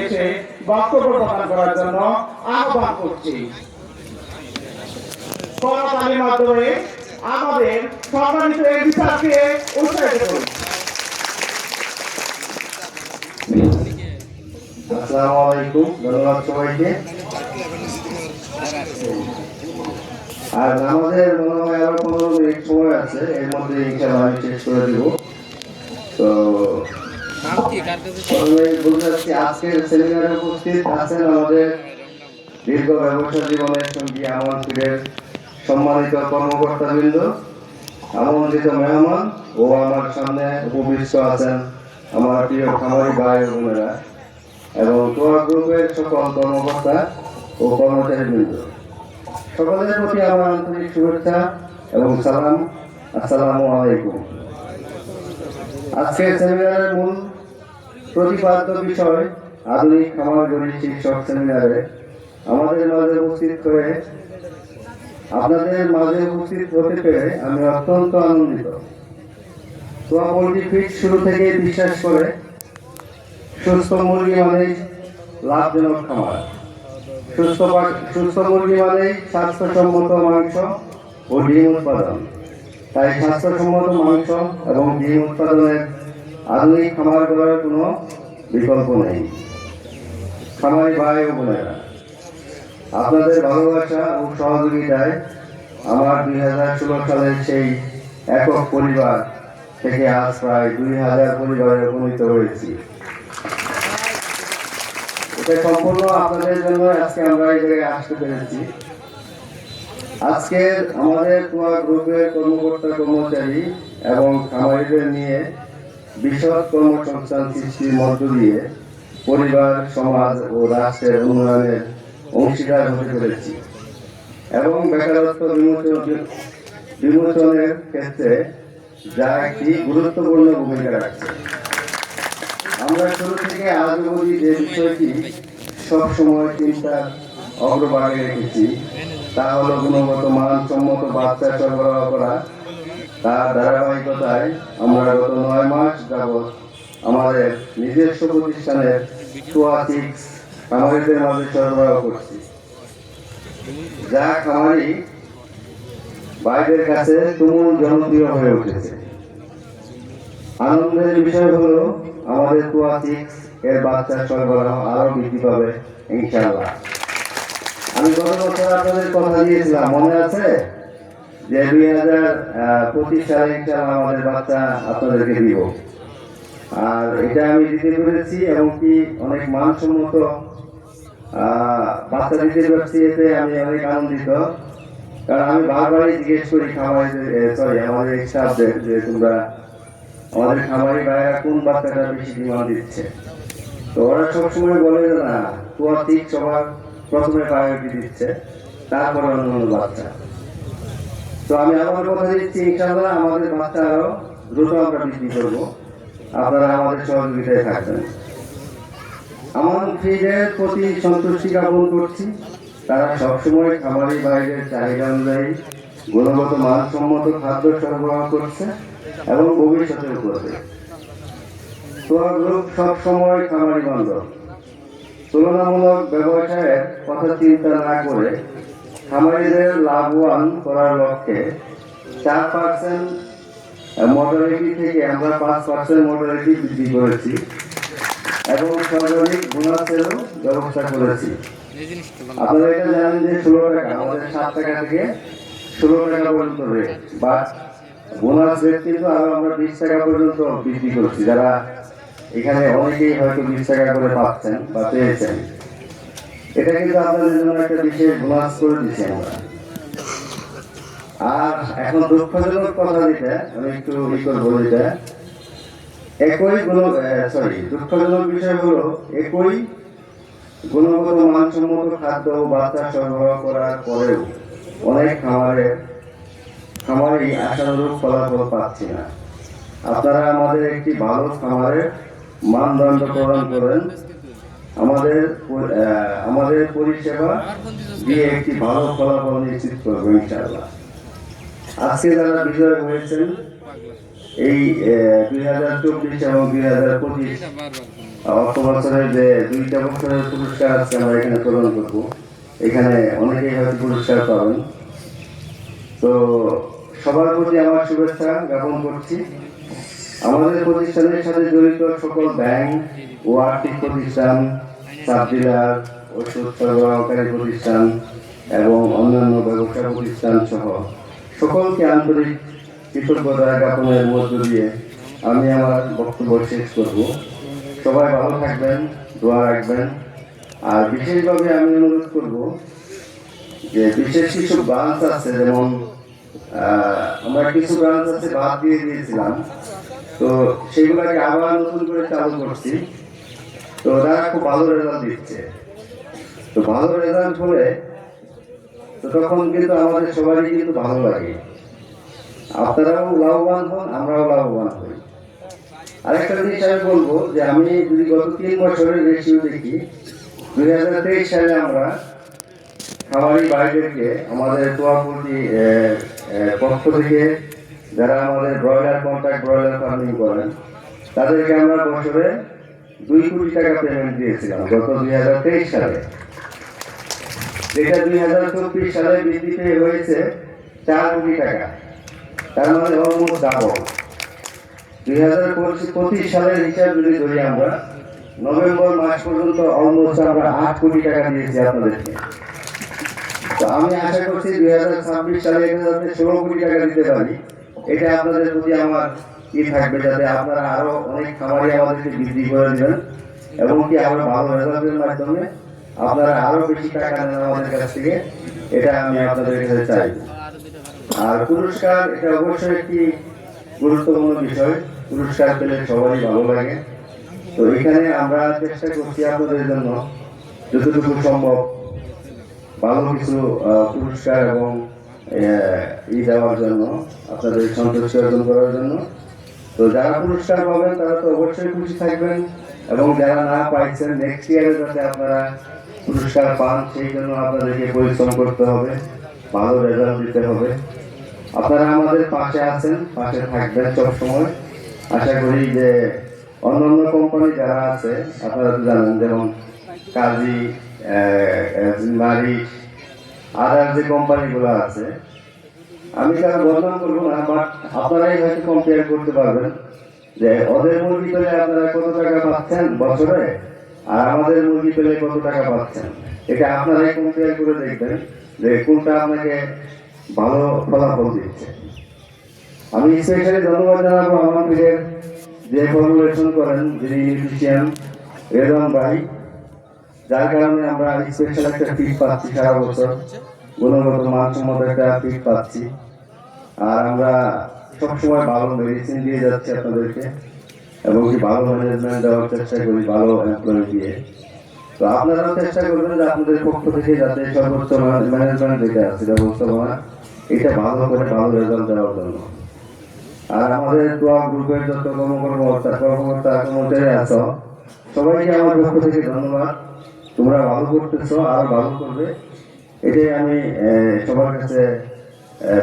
এসে বক্তব্য প্রদান করার জন্য আহ্বান করছি। মাধ্যমে আমাদের সম্মানিত এমপি স্যারকে উৎসাহিত আর আমাদের মনে হয় আরও পনেরো মিনিট সময় আছে, এর মধ্যে ইনশাল্লাহ আমি শেষ করে দিব। তো আজকের দীর্ঘ ব্যবসা জীবনের সঙ্গী আমাদের সম্মানিত কর্মকর্তাবৃন্দ, আমন্ত্রিত মেহমান ও আমার সামনে উপবিষ্ট আছেন আমার প্রিয় খামারি ভাই বোনেরা এবং তোয়া গ্রুপের সকল কর্মকর্তা ও কর্মচারীবৃন্দ। সকলের প্রতি আমার আন্তরিক শুভেচ্ছা এবং সালাম। আসসালামু আলাইকুম। আজকের সেমিনারের মূল প্রতিপাদ্য বিষয় আধুনিক খামার গড়ি শীর্ষক সেমিনারে আমাদের মাঝে উপস্থিত হয়ে আপনাদের মাঝে উপস্থিত হতে পেরে আমি অত্যন্ত আনন্দিত। তোয়া পোলট্রি শুরু থেকে বিশ্বাস করে সুস্থ মুরগি মানেই লাভজনক খাবার সুস্থ সুস্থ মুরগি মানেই স্বাস্থ্যসম্মত মাংস ও ডিম উৎপাদন। তাই স্বাস্থ্যসম্মত মাংস এবং ডিম উৎপাদনের আধুনিক খামার করার কোনো বিকল্প নেই। খামারি ভাই ও বোনেরা আপনাদের ভালোবাসা ও সহযোগিতায় আমার দুই হাজার ষোলো সালের সেই একক পরিবার থেকে আজ প্রায় দুই হাজার পরিবারে উপনীত হয়েছি। এটা সম্পূর্ণ আপনাদের জন্য আজকে আমরা এই জায়গায় আসতে পেরেছি। আজকে আমাদের তোয়া গ্রুপের কর্মকর্তা কর্মচারী এবং খামারিদের নিয়ে বিশদ কর্মসংস্থান সৃষ্টির মধ্য দিয়ে পরিবার, সমাজ ও রাষ্ট্রের উন্নয়নের অংশীদার হতে পেরেছি এবং বেকারত্ব বিমোচন বিমোচনের ক্ষেত্রে যা একটি গুরুত্বপূর্ণ ভূমিকা রাখছে। আমরা শুরু থেকে আজ অবধি যে বিষয়টি সবসময় চিন্তার অগ্রভাগে রেখেছি, তা হলো গুণগত মানসম্মত বাচ্চা সরবরাহ করা তার ধারাবাহিকতায় আমরা গত নয় মাস যাবৎ আমাদের নিজস্ব প্রতিষ্ঠানের সোয়াটিক্স খামারিদের মাঝে সরবরাহ করছি। যা খামারি বাইরের কাছে তুমুল জনপ্রিয় হয়ে উঠেছে। আনন্দের বিষয় হলো, আমাদের কুয়া সিক্স এর বাচ্চা সরবরাহ আরও বৃদ্ধি পাবে, ইনশাআল্লাহ। আমি গত বছর আপনাদের কথা দিয়েছিলাম, মনে আছে? যে দুই হাজার পঁচিশ সালে ইনশাআল্লাহ আমাদের বাচ্চা আপনাদেরকে দিব। আর এটা আমি দিতে পেরেছি এবং কি অনেক মানসম্মত বাচ্চা দিতে পারছি, এতে আমি অনেক আনন্দিত। কারণ আমি বারবারই জিজ্ঞেস করি খামারিদের সরি আমাদের স্টাফদের যে তোমরা, আমাদের খামারি ভাইরা কোন বাচ্চাটা বেশি ডিমান্ড দিচ্ছে? তো ওরা সবসময় বলে যে, না তোয়া ঠিক সবার প্রথমে প্রায়োরিটি দিচ্ছে, তারপরে অন্য বাচ্চা। তো আমি আমার কথা দিচ্ছি ইনশাআল্লাহ আমাদের বাচ্চা আরও দ্রুত আমরা বৃদ্ধি করব। আপনারা আমাদের সহযোগিতায় থাকবেন। আমার ফিডের প্রতি সন্তুষ্টি জ্ঞাপন করছি। তারা সবসময় খামারি বাইরের চাহিদা অনুযায়ী গুণগত মানসম্মত খাদ্য সরবরাহ করছে এবং ভবিষ্যতেও করবে তোয়া গ্রুপ সবসময় খামারি বান্ধব। তুলনামূলক ব্যবসায়ের কথা চিন্তা না করে খামারিদের লাভবান করার লক্ষ্যে চার পার্সেন্ট মর্টালিটি থেকে আমরা পাঁচ পার্সেন্ট মর্টালিটি বৃদ্ধি করেছি এবং সর্বাধিক বোনাসেরও ব্যবস্থা করেছি। আপনারা এটা জানেন যে ষোলো টাকা, আমাদের সাত টাকা থেকে ষোলো টাকা পর্যন্ত রেট বা বোনাস রেট কিন্তু আরও আমরা বিশ টাকা পর্যন্ত বৃদ্ধি করছি। যারা এখানে অনেকেই হয়তো বিশ টাকা করে পাচ্ছেন বা পেয়েছেন। এটা কিন্তু জন্য একটা বিশেষ করে দিচ্ছি আমরা। আর এখন দুঃখজনক কথা আমি একটু একই গুণ সরি দুঃখজনক বিষয় হলো একই গুণগত মানসম্মত খাদ্য সরবরাহ করার পরেও অনেক খামারে, খামারি আশানুরূপ ফলাফল পাচ্ছি না। আপনারা আমাদের একটি ভালো খামারের মানদণ্ড প্রদান করেন। আমাদের আমাদের পরিষেবা দিয়ে একটি ভালো ফলাফল নিশ্চিত করব, ইনশাআল্লাহ। আজকে যারা বিজয় হয়েছেন, এই দুই হাজার চব্বিশ এবং দুই হাজার পঁচিশ অর্থ বছরের যে দুইটা বছরের পুরস্কার আছে আমরা এখানে প্রদান করব। এখানে অনেকেই হয়তো পুরস্কার পাবেন। তো সবার প্রতি আমার শুভেচ্ছা জ্ঞাপন করছি। আমাদের প্রতিষ্ঠানের সাথে জড়িত সকল ব্যাংক ও আর্থিক প্রতিষ্ঠান সাব ডিলার ওষুধ সরবরাহকারী প্রতিষ্ঠান এবং অন্যান্য ব্যবসা প্রতিষ্ঠান সহ সকলকে আন্তরিক কৃতজ্ঞতা জ্ঞাপনের মধ্য দিয়ে আমি আমার বক্তব্য শেষ করব। সবাই ভালো থাকবেন, দোয়া রাখবেন। আর বিশেষভাবে আমি অনুরোধ করব যে বিশেষ কিছু ব্রাঞ্চ আছে, যেমন আমরা কিছু ব্রাঞ্চ আছে বাদ দিয়ে দিয়েছিলাম। তো সেগুলোকে আবার নতুন করে চালু করছি। তো ওরা খুব ভালো রেজাল্ট দিচ্ছে। তো ভালো রেজাল্ট হলে তো তখন কিন্তু আমাদের সবারই কিন্তু ভালো লাগে। আপনারাও লাভবান হন, আমরাও লাভবান হই। আরেকটা জিনিস আমি বলব যে আমি যদি গত তিন বছরের রেশিও দেখি, দুই হাজার তেইশ সালে আমরা খামারি ভাইদেরকে আমাদের তোয়াপুরি পক্ষ থেকে যারা আমাদের ব্রয়লার কন্ট্রাক্ট ব্রয়লার ফার্মিং করেন, তাদেরকে আমরা বছরে দুই কোটি টাকা পেমেন্ট দিয়েছিলাম গত দুই হাজার তেইশ সালে। যেটা দুই হাজার চব্বিশ সালে বৃদ্ধি পেয়ে হয়েছে চার কোটি টাকা। তার মানে অলমোস্ট ডাবল দুই হাজার পঁচিশ সালের হিসাব যদি ধরি আমরা, নভেম্বর মাস পর্যন্ত অলমোস্ট আমরা আট কোটি টাকা দিয়েছি আপনাদেরকে। তো আমি আশা করছি দুই হাজার ছাব্বিশ সালে যাতে ষোলো কোটি টাকা দিতে পারি। এটা আপনাদের প্রতি আমার ই থাকবে যাতে আপনারা আরও অনেক খামারি আমাদেরকে বৃদ্ধি করে দেবেন এবং কি আরও ভালো রেজাল্টের মাধ্যমে আপনারা আরও বেশি টাকা নেন আমাদের কাছ থেকে, এটা আমি আপনাদের কাছে চাই। আর পুরস্কার, এটা অবশ্যই একটি গুরুত্বপূর্ণ বিষয়। পুরস্কার পেলে সবারই ভালো লাগে। তো এখানে আমরা চেষ্টা করছি আপনাদের জন্য যতটুকু সম্ভব ভালো কিছু পুরস্কার এবং ই দেওয়ার জন্য, আপনাদের সন্তুষ্টি অর্জন করার জন্য। তো যারা পুরস্কার পাবেন, তারা তো অবশ্যই খুশি থাকবেন। এবং যারা না পাইছেন নেক্সট ইয়ারে যাতে আপনারা পুরস্কার পান, সেই জন্য আপনাদেরকে পরিশ্রম করতে হবে, ভালো রেজাল্ট দিতে হবে। আপনারা আমাদের পাশে আছেন, পাশে থাকবেন সবসময়। আশা করি যে অন্যান্য কোম্পানি যারা আছে, আপনারা তো জানেন, যেমন কাজী মারিশ আদার যে কোম্পানিগুলো আছে, আমি তারা বদনাম করব না বাট আপনারাই হয়তো কম্পেয়ার করতে পারবেন যে ওদের মুরগি পেলে আপনারা কত টাকা পাচ্ছেন বছরে, আর আমাদের মুরগি পেলে কত টাকা পাচ্ছেন? এটা আপনারাই কম্পেয়ার করে দেখবেন যে কোনটা আপনাকে ভালো ফলাফল দিচ্ছে। আমি স্পেশালি ধন্যবাদ জানাব আমাদের যে ফর্মুলেশন করেন যিনি নিউট্রিশিয়ান রেজন ভাই। যার কারণে আমরা স্পেশাল একটা ফিট পাচ্ছি সারা বছর। গুণগত মানসম্মত একটা ফিট পাচ্ছি। আর আমরা সবসময় ভালো মেডিসিন দিয়ে যাচ্ছি আপনাদেরকে। এবং কি ভালো ম্যানেজমেন্ট দেওয়ার চেষ্টা করি, ভালো এমপ্লয়ি দিয়ে। তো আপনারাও চেষ্টা করবেন যে আপনাদের পক্ষ থেকে যাতে সর্বোচ্চ ম্যানেজমেন্ট যেটা আছে ব্যবস্থাপনা এটা ভালো করে ভালো রেজাল্ট দেওয়ার জন্য। আর আমাদের তোয়া গ্রুপের যত কর্মকর্তা কর্মকর্তা কর্মচারী আছো, সবাইকে আমার পক্ষ থেকে ধন্যবাদ। তোমরা ভালো করতেছো, আর ভালো করবে। এটাই আমি সবার কাছে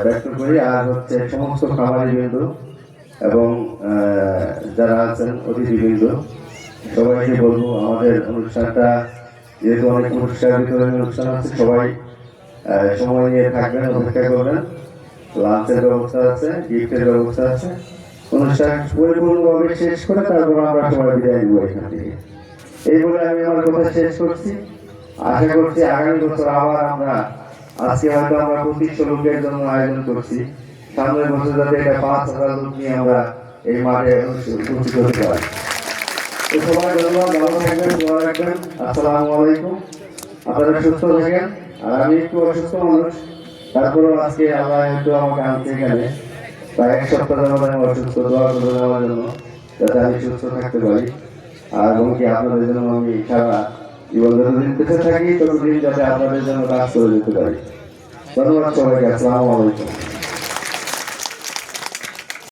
ব্যক্ত করি। আর হচ্ছে সমস্ত খামারি বিন্দু এবং যারা আছেন, অতিথি বিন্দু, সবাইকে বলব, আমাদের অনুষ্ঠানটা যেহেতু অনেক পুরস্কার বিতরণের অনুষ্ঠান আছে, সবাই সময় নিয়ে থাকবেন, অপেক্ষা করবেন। লাঞ্চের ব্যবস্থা আছে, গিফটের ব্যবস্থা আছে। অনুষ্ঠান পরিপূর্ণভাবে শেষ করে তারপর আমরা সবাই বিদায় নিব এখান থেকে। এই বলে আমি আমার কথা শেষ করছি। আশা করছি আগামী বছর আবার আমরা আজকে হয়তো আমরা পঁচিশশো লোকের জন্য আয়োজন করছি। সামনের বছর যাতে এটা পাঁচ হাজার লোক নিয়ে আমরা এই মাঠে উপস্থিত হতে পারি। সবাই ধন্যবাদ, ভালো থাকবেন, দোয়া রাখবেন। আসসালামু আলাইকুম। আপনারা সুস্থ থাকেন, আর আমি একটু অসুস্থ মানুষ। তারপরেও আজকে আল্লাহ একটু আমাকে আনছে এখানে প্রায় এক সপ্তাহ ধরে অসুস্থ, দোয়া করে দেওয়ার জন্য, যাতে আমি সুস্থ থাকতে পারি। আর এমনকি আপনাদের জন্য আমি সারা জীবন যতদিন বেঁচে থাকি। ততদিন যাতে আপনাদের জন্য কাজ করে যেতে পারি। ধন্যবাদ সবাইকে। আসসালামু আলাইকুম।